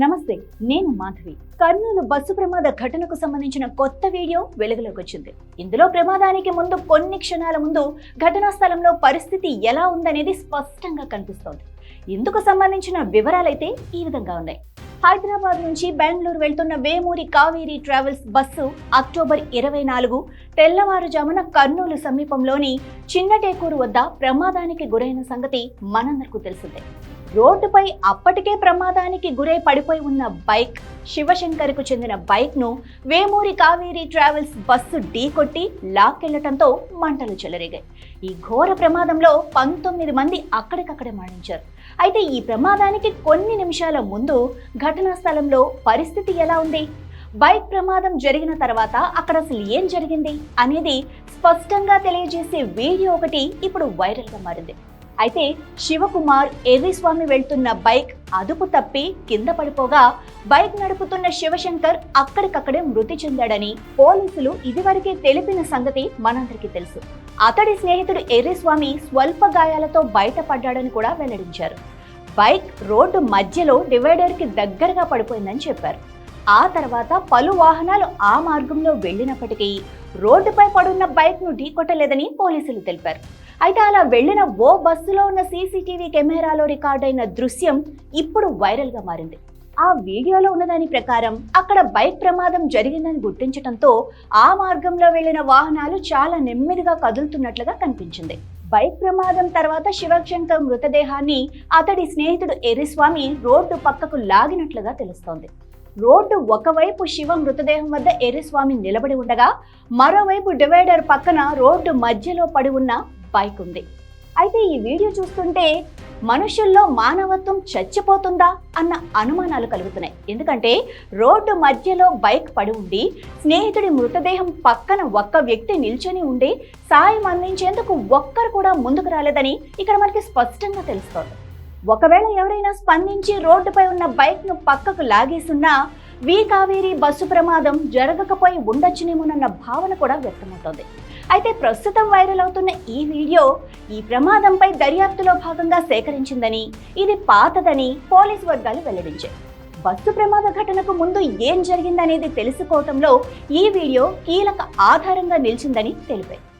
నమస్తే నేను మాధవి. కర్నూలు బస్సు ప్రమాద ఘటనకు సంబంధించిన కొత్త వీడియో వెలుగులోకి వచ్చింది. ఇందులో ప్రమాదానికి ముందు కొన్ని క్షణాల ముందు ఘటనా స్థలంలో పరిస్థితి ఎలా ఉందనేది స్పష్టంగా కనిపిస్తోంది. ఇందుకు సంబంధించిన వివరాలైతే ఈ విధంగా ఉన్నాయి. హైదరాబాద్ నుంచి బెంగళూరు వెళ్తున్న Vemuri Kaveri travels bus October ఇరవై నాలుగు తెల్లవారుజామున కర్నూలు సమీపంలోని చిన్నటేకూరు వద్ద ప్రమాదానికి గురైన సంగతి మనందరికీ తెలిసిందే. రోడ్డుపై అప్పటికే ప్రమాదానికి గురై పడిపోయి ఉన్న బైక్ శివశంకర్కు చెందిన బైక్ను వేమూరి కావేరీ ట్రావెల్స్ బస్సు ఢీకొట్టి లాక్కెళ్ళటంతో మంటలు చెలరేగాయి. ఈ ఘోర ప్రమాదంలో పంతొమ్మిది మంది అక్కడికక్కడే మరణించారు. అయితే ఈ ప్రమాదానికి కొన్ని నిమిషాల ముందు ఘటనా స్థలంలో పరిస్థితి ఎలా ఉంది? బైక్ ప్రమాదం జరిగిన తర్వాత అక్కడ అసలు ఏం జరిగింది అనేది స్పష్టంగా తెలియజేసే వీడియో ఒకటి ఇప్పుడు వైరల్గా మారింది. అయితే శివకుమార్ ఎర్రిస్వామి వెళ్తున్న బైక్ అదుపు తప్పి కింద పడిపోగా బైక్ నడుపుతున్న శివశంకర్ అక్కడికక్కడే మృతి చెందాడని పోలీసులు ఇదివరకే తెలిపిన సంగతి మనందరికీ తెలుసు. అతడి స్నేహితుడు ఎర్రిస్వామి స్వల్ప గాయాలతో బయటపడ్డాడని కూడా వెల్లడించారు. బైక్ రోడ్డు మధ్యలో డివైడర్కి దగ్గరగా పడిపోయిందని చెప్పారు. ఆ తర్వాత పలు వాహనాలు ఆ మార్గంలో వెళ్ళినప్పటికీ రోడ్డుపై పడున్న బైక్ను ఢీకొట్టలేదని పోలీసులు తెలిపారు. అయితే అలా వెళ్ళిన ఓ బస్సులో ఉన్న సీసీటీవీ కెమెరాలో రికార్డైన దృశ్యం ఇప్పుడు వైరల్గా మారింది. ఆ వీడియోలో ఉన్నదాని ప్రకారం అక్కడ బైక్ ప్రమాదం జరిగిందని గుర్తించడంతో ఆ మార్గంలో వెళ్ళిన వాహనాలు చాలా నెమ్మదిగా కదులుతున్నట్లుగా కనిపించింది. బైక్ ప్రమాదం తర్వాత శివశంకర్ మృతదేహాన్ని అతడి స్నేహితుడు ఎరిస్వామి రోడ్డు పక్కకు లాగినట్లుగా తెలుస్తోంది. రోడ్డు ఒకవైపు శివ మృతదేహం వద్ద ఎరిస్వామి నిలబడి ఉండగా మరోవైపు డివైడర్ పక్కన రోడ్డు మధ్యలో పడి ఉన్న బైక్ ఉంది అయితే ఈ వీడియో చూస్తుంటే మనుషుల్లో మానవత్వం చచ్చిపోతుందా అన్న అనుమానాలు కలుగుతున్నాయి. ఎందుకంటే రోడ్డు మధ్యలో బైక్ పడి ఉండి స్నేహితుడి మృతదేహం పక్కన ఒక్క వ్యక్తి నిల్చొని ఉండి సాయం అందించేందుకు ఒక్కరు కూడా ముందుకు రాలేదని ఇక్కడ మనకి స్పష్టంగా తెలుస్తోంది. ఒకవేళ ఎవరైనా స్పందించి రోడ్డుపై ఉన్న బైక్ను పక్కకు లాగేసున్నా వి కావేరి బస్సు ప్రమాదం జరగకపోయి ఉండొచ్చునేమోనన్న భావన కూడా వ్యక్తమవుతోంది. అయితే ప్రస్తుతం వైరల్ అవుతున్న ఈ వీడియో ఈ ప్రమాదంపై దర్యాప్తులో భాగంగా సేకరించిందని ఇది పాతదని పోలీస్ వర్గాలు వెల్లడించాయి. బస్సు ప్రమాద ఘటనకు ముందు ఏం జరిగిందనేది తెలుసుకోవటంలో ఈ వీడియో కీలక ఆధారంగా నిలిచిందని తెలిపాయి.